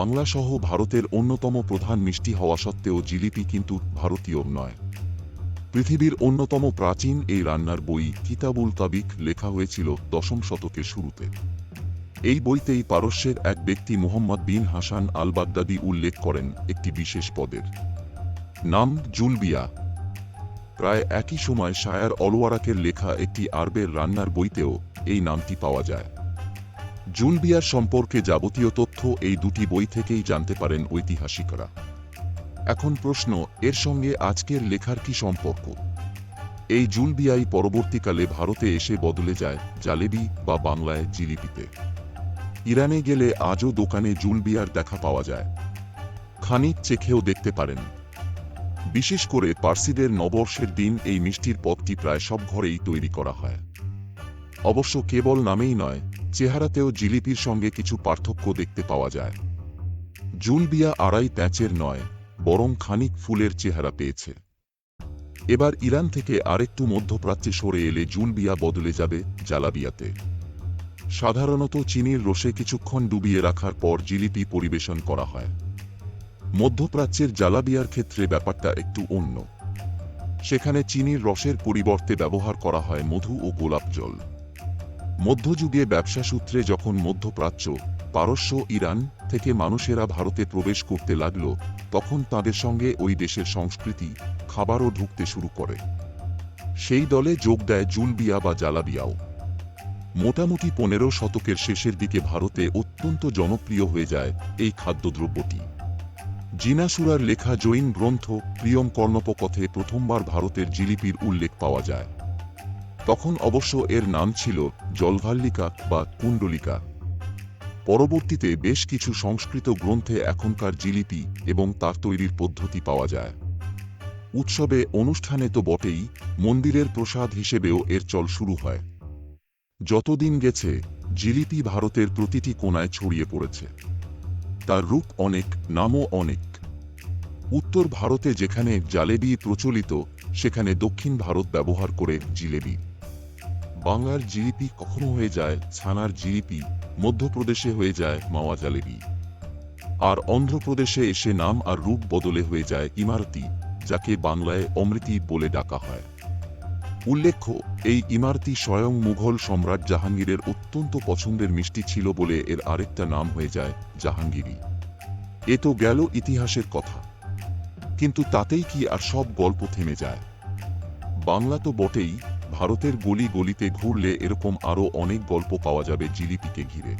বাংলাসহ ভারতের অন্যতম প্রধান মিষ্টি হওয়া সত্ত্বেও জিলিপি কিন্তু ভারতীয় নয়। পৃথিবীর অন্যতম প্রাচীন এই রান্নার বই কিতাবুল তাবিক লেখা হয়েছিল দশম শতকের শুরুতে। এই বইতেই পারস্যের এক ব্যক্তি মোহাম্মদ বিন হাসান আল বাগদাদি উল্লেখ করেন একটি বিশেষ পদের। নাম জুলবিয়া। প্রায় একই সময় শায়ার অলওয়ারাকের লেখা একটি আরবের রান্নার বইতেও এই নামটি পাওয়া যায়। জুলবিয়ার সম্পর্কে যাবতীয় তথ্য এই দুটি বই থেকেই জানতে পারেন ঐতিহাসিকরা। এখন প্রশ্ন, এর সঙ্গে আজকের লেখার কি সম্পর্ক? এই জুলবিয়াই পরবর্তীকালে ভারতে এসে বদলে যায় জালেবি বা বাংলায় জিলিপিতে। ইরানে গেলে আজও দোকানে জুলবিয়ার দেখা পাওয়া যায়। খানিক চেখেও দেখতে পারেন। বিশেষ করে পার্সিদের নববর্ষের দিন এই মিষ্টির পদটি প্রায় সব ঘরেই তৈরি করা হয়। অবশ্য কেবল নামেই নয় চেহারাতেও জিলিপির সঙ্গে কিছু পার্থক্য দেখতে পাওয়া যায়। জুলবিয়া আড়াই প্যাচের নয়, বরং খানিক ফুলের চেহারা পেয়েছে। এবার ইরান থেকে আরেকটু মধ্যপ্রাচ্যে সরে এলে জুলবিয়া বদলে যাবে জালাবিয়াতে। সাধারণত চিনির রসে কিছুক্ষণ ডুবিয়ে রাখার পর জিলিপি পরিবেশন করা হয়। মধ্যপ্রাচ্যের জালাবিয়ার ক্ষেত্রে ব্যাপারটা একটু অন্য। সেখানে চিনির রসের পরিবর্তে ব্যবহার করা হয় মধু ও গোলাপ জল। মধ্যযুগে ব্যবসা সূত্রে যখন মধ্যপ্রাচ্য, পারস্য, ইরান থেকে মানুষেরা ভারতে প্রবেশ করতে লাগল, তখন তাদের সঙ্গে ওই দেশের সংস্কৃতি, খাবারও ঢুকতে শুরু করে। সেই দলে যোগ দেয় জুলবিয়া বা জালাবিয়াও। মোটামুটি পনেরো শতকের শেষের দিকে ভারতে অত্যন্ত জনপ্রিয় হয়ে যায় এই খাদ্যদ্রব্যটি। জিনাসুরার লেখা জৈন গ্রন্থ প্রিয়ম কর্ণপকথে প্রথমবার ভারতের জিলিপির উল্লেখ পাওয়া যায়। তখন অবশ্য এর নাম ছিল জলভাল্লিকা বা কুণ্ডলিকা। পরবর্তীতে বেশ কিছু সংস্কৃত গ্রন্থে এখনকার জিলিপি এবং তার তৈরির পদ্ধতি পাওয়া যায়। উৎসবে, অনুষ্ঠানে তো বটেই, মন্দিরের প্রসাদ হিসেবেও এর চল শুরু হয়। যতদিন গেছে, জিলিপি ভারতের প্রতিটি কোণায় ছড়িয়ে পড়েছে। তার রূপ অনেক, নামও অনেক। উত্তর ভারতে যেখানে জালেবি প্রচলিত, সেখানে দক্ষিণ ভারত ব্যবহার করে জিলেবি। বাংলার জিলিপি কখনো হয়ে যায় ছানার জিলিপি মধ্যপ্রদেশে হয়ে যায় মাওয়া জালেবি। আর অন্ধ্রপ্রদেশে এসে নাম আর রূপ বদলে হয়ে যায় ইমারতি, যাকে বাংলায় অমৃতি বলে ডাকা হয়। উল্লেখ্য, এই ইমারতি স্বয়ং মুঘল সম্রাট জাহাঙ্গীরের অত্যন্ত পছন্দের মিষ্টি ছিল বলে এর আরেকটা নাম হয়ে যায় জাহাঙ্গীরি এ তো গেল ইতিহাসের কথা। কিন্তু তাতেই কি আর সব গল্প থেমে যায়? বাংলা তো বটেই ভারতের গলি গলিতে ঘুরলে এরকম আরও অনেক গল্প পাওয়া যাবে জিলিপিকে ঘিরে।